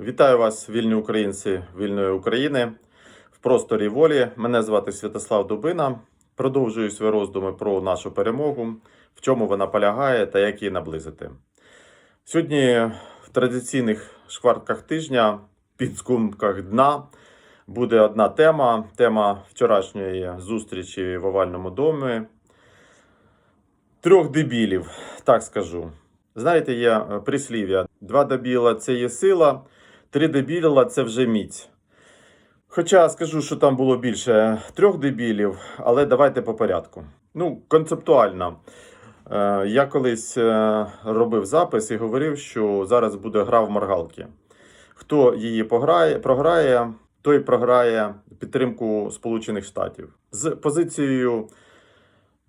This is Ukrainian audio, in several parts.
Вітаю вас, вільні українці вільної України в просторі волі. Мене звати Святослав Дубина. Продовжую свої роздуми про нашу перемогу, в чому вона полягає та як її наблизити. Сьогодні в традиційних шкварках тижня, підскумках дна, буде одна тема: тема вчорашньої зустрічі в овальному домі. Трьох дебілів, так скажу. Знаєте, є прислів'я: два дебіла це є сила, три дебіла це вже міць. Хоча скажу, що там було більше трьох дебілів, але давайте по порядку. Ну, концептуально. Е, Я колись е, робив запис і говорив, що зараз буде гра в моргалки. Хто її пограє, програє, той програє підтримку Сполучених Штатів. З позицією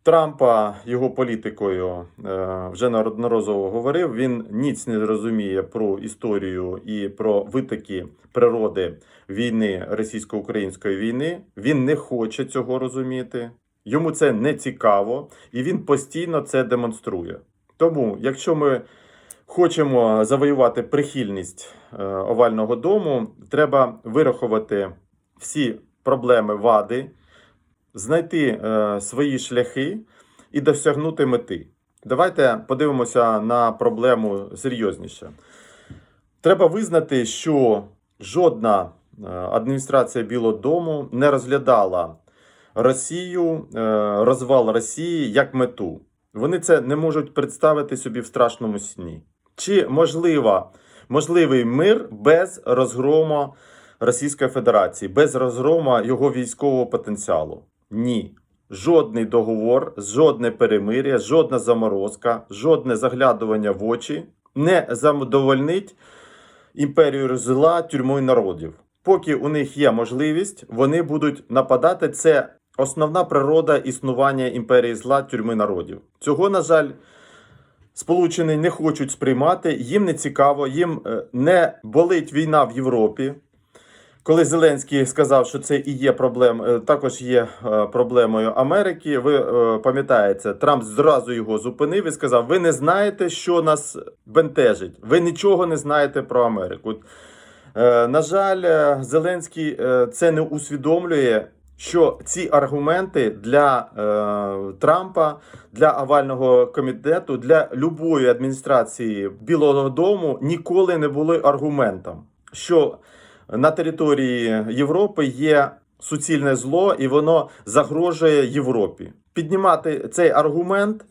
Трампа, його політикою, е, вже неодноразово говорив. Він ніц не розуміє про історію і про витоки природи війни російсько-української війни. Він не хоче цього розуміти. Йому це не цікаво, і він постійно це демонструє. Тому, якщо ми хочемо завоювати прихильність е, овального дому, треба вирахувати всі проблеми вади, знайти е, свої шляхи і досягнути мети. Давайте подивимося на проблему серйозніше. Треба визнати, що жодна е, адміністрація Білого Дому не розглядала Росію, е, розвал Росії як мету. Вони це не можуть представити собі в страшному сні. Чи можлива, можливий мир без розгрому Російської Федерації, без розгрому його військового потенціалу? Ні. Жодний договор, жодне перемир'я, жодна заморозка, жодне заглядування в очі не задовольнить імперію зла тюрмою народів. Поки у них є можливість, вони будуть нападати. Це основна природа існування імперії зла тюрми народів. Цього, на жаль, Сполучені не хочуть сприймати, їм не цікаво, їм е, не болить війна в Європі. Коли Зеленський сказав, що це і є проблем, е, також є е, проблемою Америки. Ви е, пам'ятаєте, Трамп зразу його зупинив і сказав: Ви не знаєте, що нас бентежить. Ви нічого не знаєте про Америку. На жаль, Зеленський це не усвідомлює. Що ці аргументи для Трампа, для овального комітету, для любої адміністрації Білого Дому ніколи не були аргументом, що на території Європи є суцільне зло, і воно загрожує Європі. Піднімати цей аргумент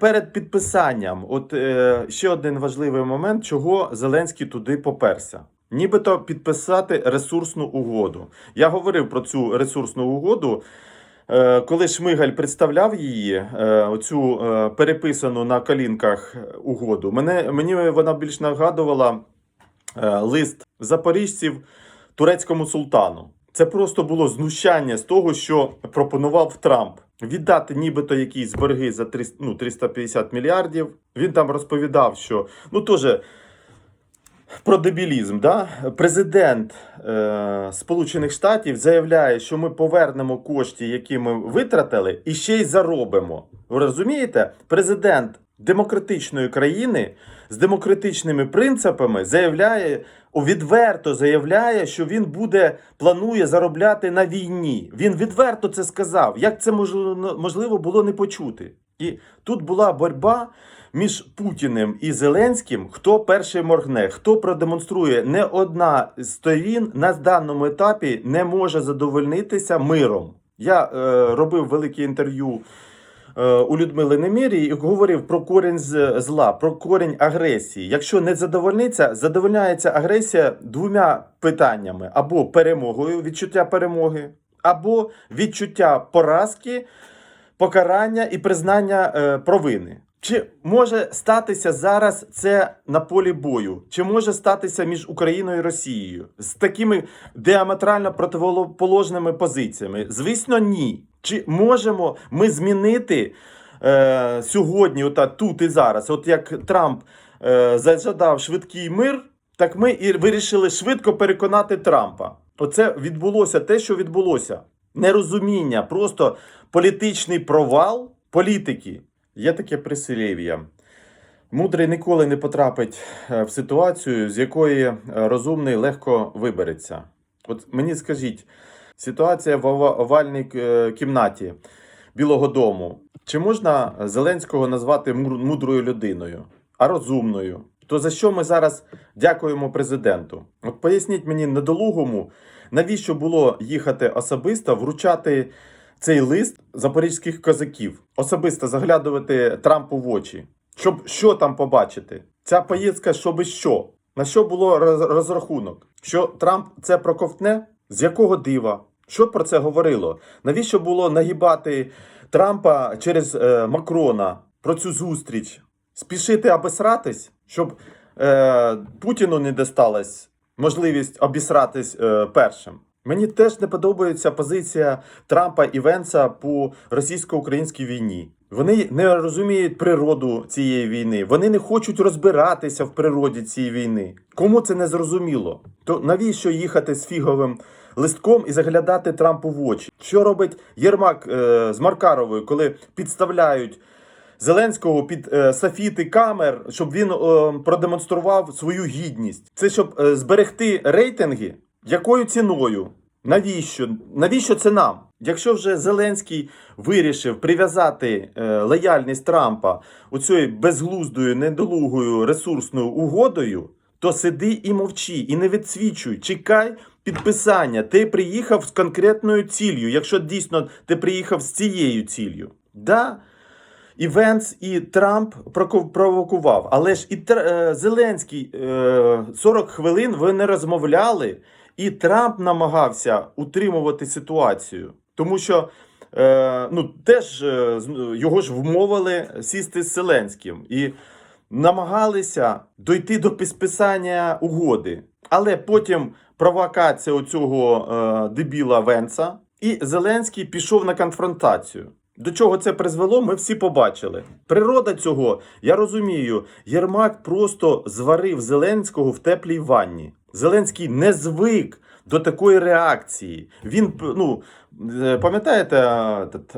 перед підписанням. От е, ще один важливий момент, чого Зеленський туди поперся. Нібито підписати ресурсну угоду. Я говорив про цю ресурсну угоду. Е, Коли Шмигаль представляв її, е, оцю переписану на колінках угоду, мене, мені вона більш нагадувала лист запоріжців турецькому султану. Це просто було знущання з того, що пропонував Трамп. Віддати нібито якісь борги за 300, ну, 350 мільярдів. Він там розповідав, що ну теж про дебілізм. Да? Президент е, Сполучених Штатів заявляє, що ми повернемо кошти, які ми витратили, і ще й заробимо. Ви розумієте? Президент демократичної країни з демократичними принципами заявляє, о, відверто заявляє, що він буде планує заробляти на війні. Він відверто це сказав. Як це можливо, було не почути? І тут була боротьба між Путіним і Зеленським, хто перший моргне, хто продемонструє не одна з сторін на даному етапі не може задовольнитися миром. Я е, робив велике інтерв'ю у Людмили Немірі і говорив про корінь зла, про корінь агресії. Якщо не задовольниться, задовольняється агресія двома питаннями: або перемогою, відчуття перемоги, або відчуття поразки, покарання і признання е, провини. Чи може статися зараз це на полі бою? Чи може статися між Україною і Росією з такими діаметрально противоположними позиціями? Звісно, ні. Чи можемо ми змінити е, сьогодні, ота, тут і зараз? От як Трамп е, зажадав швидкий мир, так ми і вирішили швидко переконати Трампа. Оце відбулося те, що відбулося. Нерозуміння, просто політичний провал політики. Є таке прислів'я. Мудрий ніколи не потрапить е, в ситуацію, з якої е, розумний легко вибереться. От мені скажіть, ситуація в овальній е, кімнаті Білого Дому. Чи можна Зеленського назвати мудрою людиною, а розумною? То за що ми зараз дякуємо президенту? От поясніть мені недолугому, навіщо було їхати особисто вручати цей лист запорізьких козаків, особисто заглядувати Трампу в очі, щоб що там побачити? Ця поїздка, щоби що? На що було розрахунок? Що Трамп це проковтне? З якого дива? Що про це говорило? Навіщо було нагибати Трампа через е, Макрона про цю зустріч? Спішити обісратись, щоб е, Путіну не досталась можливість обісратись е, першим. Мені теж не подобається позиція Трампа і Венса по російсько-українській війні. Вони не розуміють природу цієї війни. Вони не хочуть розбиратися в природі цієї війни. Кому це не зрозуміло? То навіщо їхати з фіговим листком і заглядати Трампу в очі? Що робить Єрмак е, з Маркаровою, коли підставляють Зеленського під е, софіти камер, щоб він е, продемонстрував свою гідність? Це щоб е, зберегти рейтинги? Якою ціною? Навіщо? Навіщо це нам? Якщо вже Зеленський вирішив прив'язати е, лояльність Трампа оцією безглуздою, недолугою ресурсною угодою, то сиди і мовчи, і не відсвічуй. Чекай підписання. Ти приїхав з конкретною ціллю, якщо дійсно ти приїхав з цією ціллю. Да, і Венс, і Трамп провокував. Але ж і е, Зеленський е, 40 хвилин ви не розмовляли, і Трамп намагався утримувати ситуацію. Тому що е, ну, теж е, його ж вмовили сісти з Зеленським і намагалися дойти до підписання угоди. Але потім провокація оцього е, дебіла Венса, і Зеленський пішов на конфронтацію. До чого це призвело, ми всі побачили. Природа цього, я розумію, Єрмак просто зварив Зеленського в теплій ванні. Зеленський не звик до такої реакції. Він, ну, е, пам'ятаєте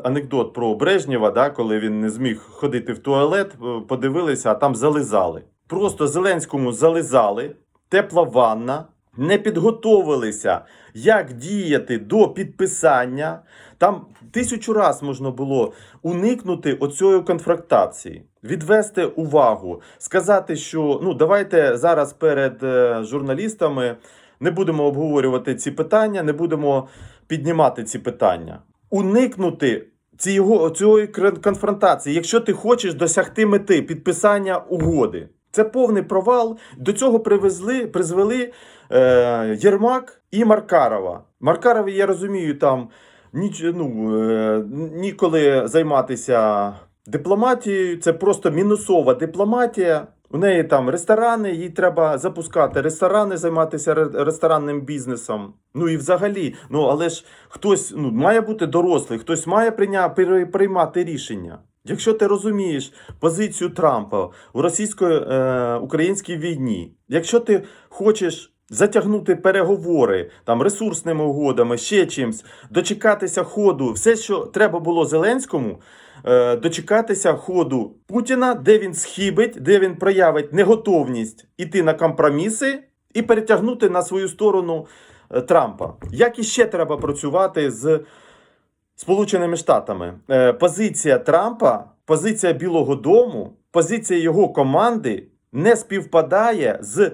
анекдот про Брежнєва, да, коли він не зміг ходити в туалет, е, подивилися, а там зализали. Просто Зеленському зализали, тепла ванна, не підготовилися, як діяти до підписання. Там тисячу раз можна було уникнути оцієї конфронтації, відвести увагу, сказати, що ну давайте зараз перед е, журналістами не будемо обговорювати ці питання, не будемо піднімати ці питання, уникнути. Цієї конфронтації, якщо ти хочеш досягти мети підписання угоди, це повний провал. До цього привезли, призвели е, Єрмак і Маркарова. Маркарові, я розумію, там ніч, ну, е, ніколи займатися дипломатією. Це просто мінусова дипломатія. У неї там ресторани, їй треба запускати ресторани, займатися ре- ресторанним бізнесом. Ну і взагалі, ну але ж хтось ну, має бути дорослий, хтось має прийня, приймати рішення. Якщо ти розумієш позицію Трампа у російсько-українській війні, якщо ти хочеш затягнути переговори там ресурсними угодами, ще чимсь, дочекатися ходу, все, що треба було Зеленському, е, дочекатися ходу Путіна, де він схибить, де він проявить неготовність іти на компроміси і перетягнути на свою сторону е, Трампа. Як іще треба працювати з Сполученими Штатами. Е, позиція Трампа, позиція Білого Дому, позиція його команди не співпадає з е,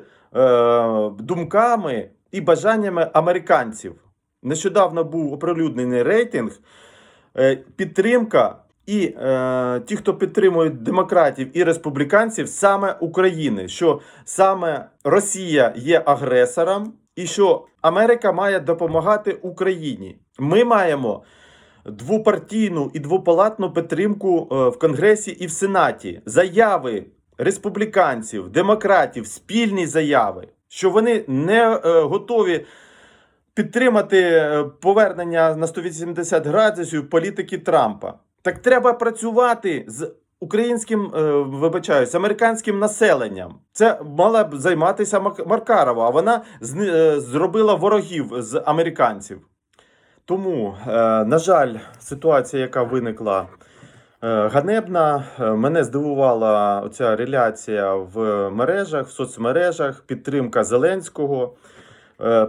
думками і бажаннями американців. Нещодавно був оприлюднений рейтинг. Е, підтримка і е, ті, хто підтримують демократів і республіканців, саме України, що саме Росія є агресором, і що Америка має допомагати Україні. Ми маємо двопартійну і двопалатну підтримку е, в Конгресі і в Сенаті. Заяви республіканців, демократів, спільні заяви, що вони не е, готові підтримати е, повернення на 180 градусів політики Трампа. Так треба працювати з українським, е, вибачаюсь, американським населенням. Це мала б займатися Маркарова, а вона зробила ворогів з американців. Тому, е, на жаль, ситуація, яка виникла Е, Ганебна Е, мене здивувала оця реляція в мережах, в соцмережах, підтримка Зеленського.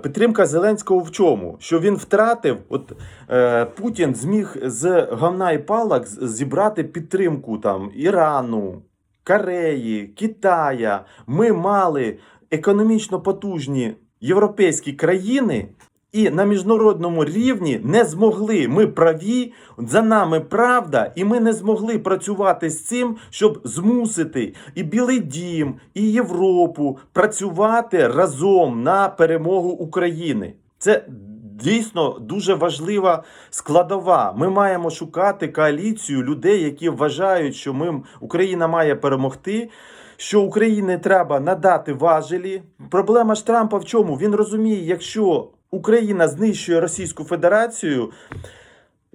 Підтримка Зеленського в чому? Що він втратив, от е, Путін зміг з говна і палок зібрати підтримку там Ірану, Кореї, Китая. Ми мали економічно потужні європейські країни. І на міжнародному рівні не змогли. Ми праві, за нами правда, і ми не змогли працювати з цим, щоб змусити і Білий Дім, і Європу працювати разом на перемогу України. Це дійсно дуже важлива складова. Ми маємо шукати коаліцію людей, які вважають, що ми, Україна має перемогти. Що Україні треба надати важелі. Проблема ж Трампа в чому? Він розуміє, якщо Україна знищує Російську Федерацію,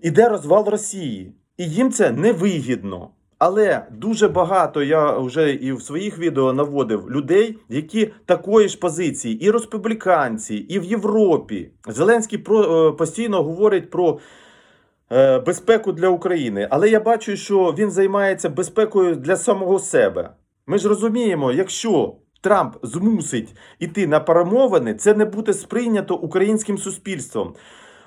іде розвал Росії. І їм це невигідно. Але дуже багато я вже і в своїх відео наводив людей, які такої ж позиції, і республіканці, і в Європі. Зеленський про, е, постійно говорить про е, безпеку для України. Але я бачу, що він займається безпекою для самого себе. Ми ж розуміємо, якщо Трамп змусить іти на перемовини, це не буде сприйнято українським суспільством.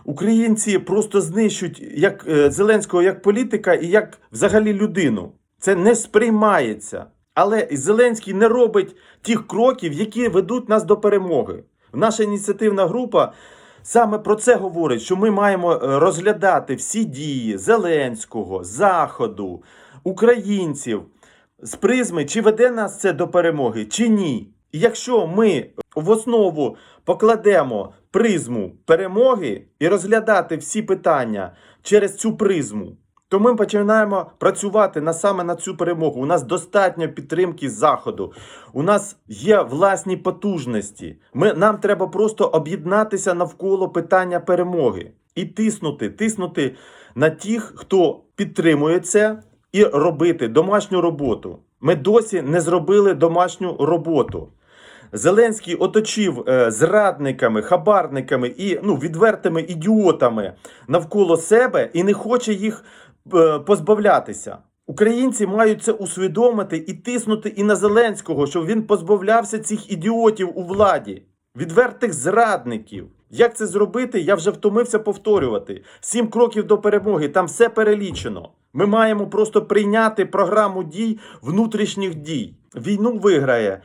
Українці просто знищують як е, Зеленського як політика і як взагалі людину. Це не сприймається. Але Зеленський не робить тих кроків, які ведуть нас до перемоги. Наша ініціативна група саме про це говорить, що ми маємо е, розглядати всі дії Зеленського, Заходу, українців з призми, чи веде нас це до перемоги, чи ні. І якщо ми в основу покладемо призму перемоги і розглядати всі питання через цю призму, то ми починаємо працювати на саме на цю перемогу. У нас достатньо підтримки з заходу. У нас є власні потужності. Ми, нам треба просто об'єднатися навколо питання перемоги і тиснути, тиснути на тих, хто підтримує це, і робити домашню роботу. Ми досі не зробили домашню роботу. Зеленський оточив е, зрадниками, хабарниками і ну, відвертими ідіотами навколо себе і не хоче їх е, позбавлятися. Українці мають це усвідомити і тиснути і на Зеленського, щоб він позбавлявся цих ідіотів у владі, відвертих зрадників. Як це зробити, я вже втомився повторювати. Сім кроків до перемоги, там все перелічено. Ми маємо просто прийняти програму дій внутрішніх дій. Війну виграє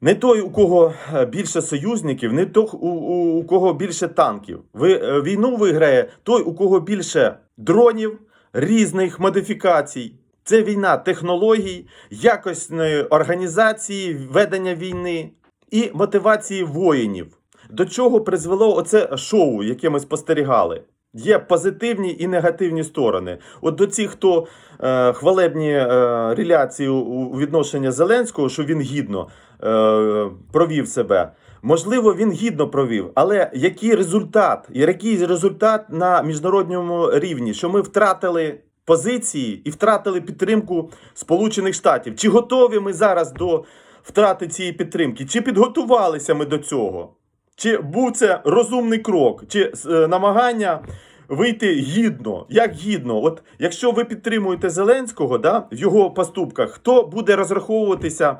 не той, у кого е, більше союзників, не той, у, у, у кого більше танків. Ви, е, війну виграє той, у кого більше дронів, різних модифікацій. Це війна технологій, якісної організації ведення війни і мотивації воїнів. До чого призвело оце шоу, яке ми спостерігали? Є позитивні і негативні сторони. От до цих, хто е, хвалебні е, реляції у, відношення Зеленського, що він гідно е, провів себе. Можливо, він гідно провів, але який результат? Який результат на міжнародному рівні? Що ми втратили позиції і втратили підтримку Сполучених Штатів? Чи готові ми зараз до втрати цієї підтримки? Чи підготувалися ми до цього? Чи був це розумний крок, чи е, намагання вийти гідно? Як гідно? От якщо ви підтримуєте Зеленського да, в його поступках, хто буде розраховуватися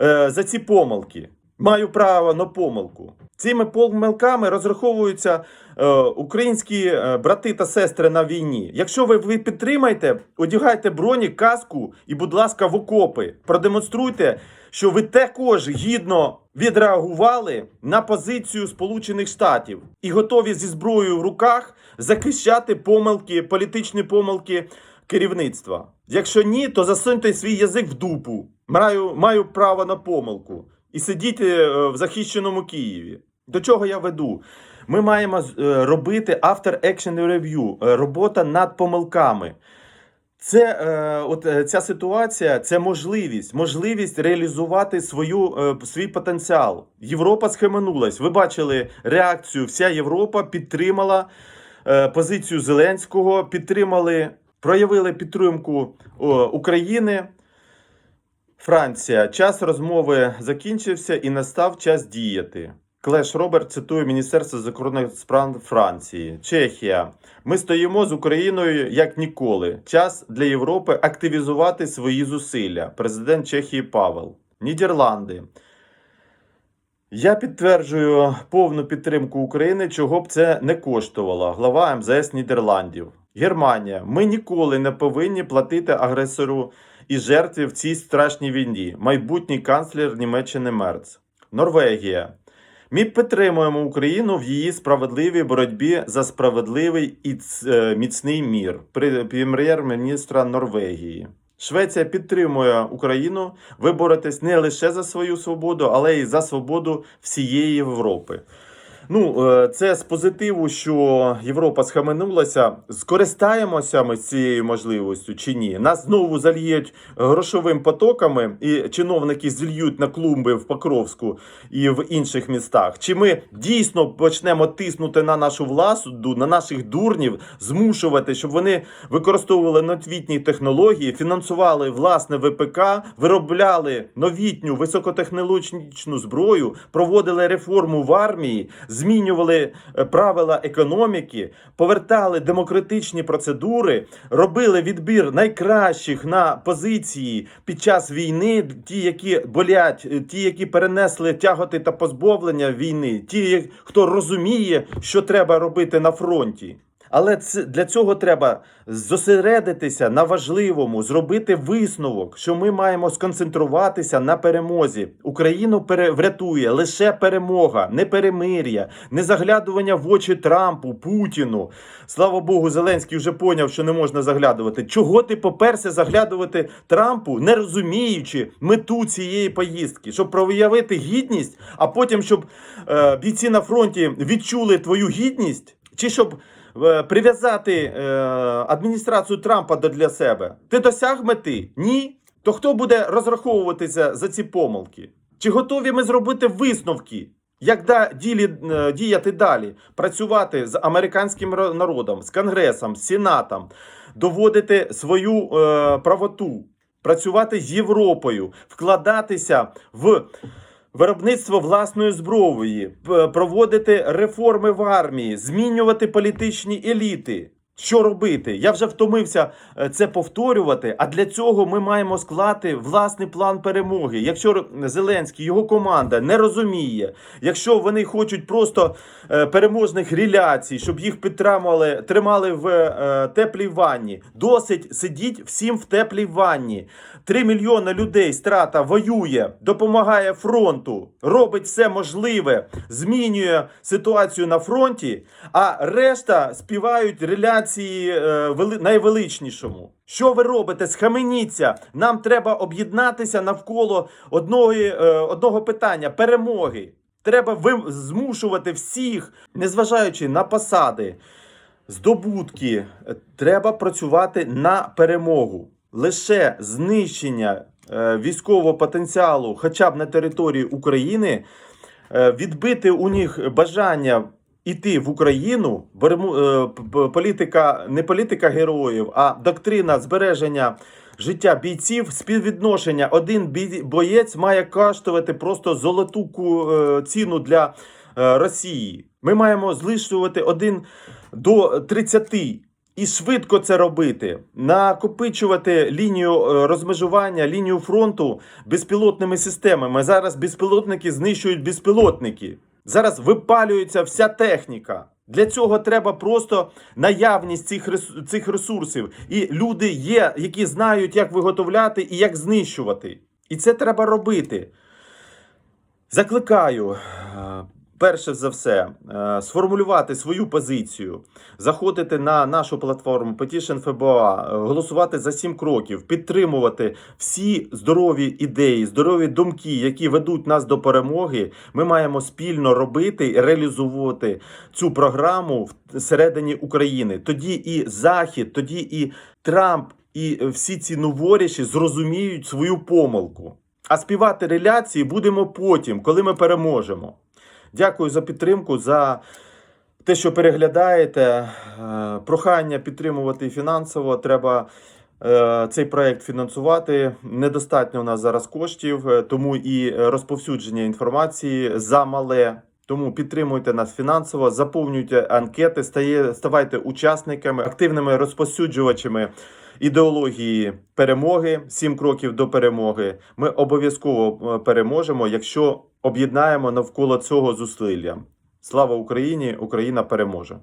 е, за ці помилки? Маю право на помилку. Цими помилками розраховуються е, українські е, брати та сестри на війні. Якщо ви, ви підтримаєте, одягайте броні, каску і, будь ласка, в окопи. Продемонструйте, що ви також гідно відреагували на позицію Сполучених Штатів і готові зі зброєю в руках захищати помилки, політичні помилки керівництва. Якщо ні, то засуньте свій язик в дупу. Маю, маю право на помилку. І сидіть е, в захищеному Києві. До чого я веду? Ми маємо е, робити after action review, е, робота над помилками. Це е, от е, ця ситуація це можливість, можливість реалізувати свою, е, свій потенціал. Європа схеменулась. Ви бачили реакцію. Вся Європа підтримала е, позицію Зеленського, підтримали, проявили підтримку о, України. Франція, час розмови закінчився і настав час діяти. Клеш Роберт цитує Міністерство закордонних справ Франції. Чехія. Ми стоїмо з Україною як ніколи. Час для Європи активізувати свої зусилля. Президент Чехії Павел. Нідерланди. Я підтверджую повну підтримку України, чого б це не коштувало. Глава МЗС Нідерландів. Германія. Ми ніколи не повинні платити агресору і жертві в цій страшній війні. Майбутній канцлер Німеччини Мерц. Норвегія. Ми підтримуємо Україну в її справедливій боротьбі за справедливий і е, міцний мір. Прем'єр-міністра Норвегії. Швеція підтримує Україну. Ви боретесь не лише за свою свободу, але й за свободу всієї Європи. Ну, е, це з позитиву, що Європа схаменулася. Скористаємося ми з цією можливістю чи ні? Нас знову зальють грошовим потоками, і чиновники зільють на клумби в Покровську і в інших містах. Чи ми дійсно почнемо тиснути на нашу власну, на наших дурнів, змушувати, щоб вони використовували новітні технології, фінансували власне ВПК, виробляли новітню високотехнологічну зброю, проводили реформу в армії, змінювали е, правила економіки, повертали демократичні процедури, робили відбір найкращих на позиції під час війни, ті, які болять, е, ті, які перенесли тяготи та позбавлення війни, ті, хто розуміє, що треба робити на фронті. Але це, для цього треба зосередитися на важливому, зробити висновок, що ми маємо сконцентруватися на перемозі. Україну врятує лише перемога, не перемир'я, не заглядування в очі Трампу, Путіну. Слава Богу, Зеленський вже поняв, що не можна заглядувати. Чого ти поперся заглядувати Трампу, не розуміючи мету цієї поїздки, щоб проявити гідність, а потім щоб е, бійці на фронті відчули твою гідність, чи щоб прив'язати е, адміністрацію Трампа для себе. Ти досяг мети? Ні. То хто буде розраховуватися за ці помилки? Чи готові ми зробити висновки? Як е, діяти далі? Працювати з американським народом, з Конгресом, з Сенатом, доводити свою е, правоту, працювати з Європою, вкладатися в виробництво власної зброї, проводити реформи в армії, змінювати політичні еліти. Що робити? Я вже втомився е, це повторювати. А для цього ми маємо склати власний план перемоги. Якщо Зеленський, його команда не розуміє, якщо вони хочуть просто е, переможних реляцій, щоб їх підтримали, тримали в е, теплій ванні, досить сидіть всім в теплій ванні. Три мільйони людей страта воює, допомагає фронту, робить все можливе, змінює ситуацію на фронті, а решта співають реляції е, вели- найвеличнішому. Що ви робите? Схаменіться. Нам треба об'єднатися навколо одного, е, одного питання перемоги. Треба ви- змушувати всіх, незважаючи на посади, здобутки, е, треба працювати на перемогу. Лише знищення е, військового потенціалу, хоча б на території України, е, відбити у них бажання іти в Україну, е, політика, не політика героїв, а доктрина збереження життя бійців, співвідношення. Один боєць має коштувати просто золоту е, ціну для е, Росії. Ми маємо злишувати один до 30. І швидко це робити, накопичувати лінію розмежування, лінію фронту безпілотними системами. Зараз безпілотники знищують безпілотники. Зараз випалюється вся техніка. Для цього треба просто наявність цих цих ресурсів. І люди є, які знають, як виготовляти і як знищувати. І це треба робити. Закликаю, е, перше за все, е, сформулювати свою позицію, заходити на нашу платформу Petition FBA, е, голосувати за сім кроків, підтримувати всі здорові ідеї, здорові думки, які ведуть нас до перемоги. Ми маємо спільно робити і реалізовувати цю програму всередині України. Тоді і Захід, тоді і Трамп, і всі ці новоріші зрозуміють свою помилку. А співати реляції будемо потім, коли ми переможемо. Дякую за підтримку, за те, що переглядаєте. Е, Прохання підтримувати фінансово. Треба е, цей проект фінансувати. Недостатньо у нас зараз коштів, е, тому і розповсюдження інформації замале. Тому підтримуйте нас фінансово, заповнюйте анкети, стає, ставайте учасниками, активними розпосюджувачами ідеології перемоги, сім кроків до перемоги. Ми обов'язково е, переможемо, якщо об'єднаємо навколо цього зусилля. Слава Україні! Україна переможе!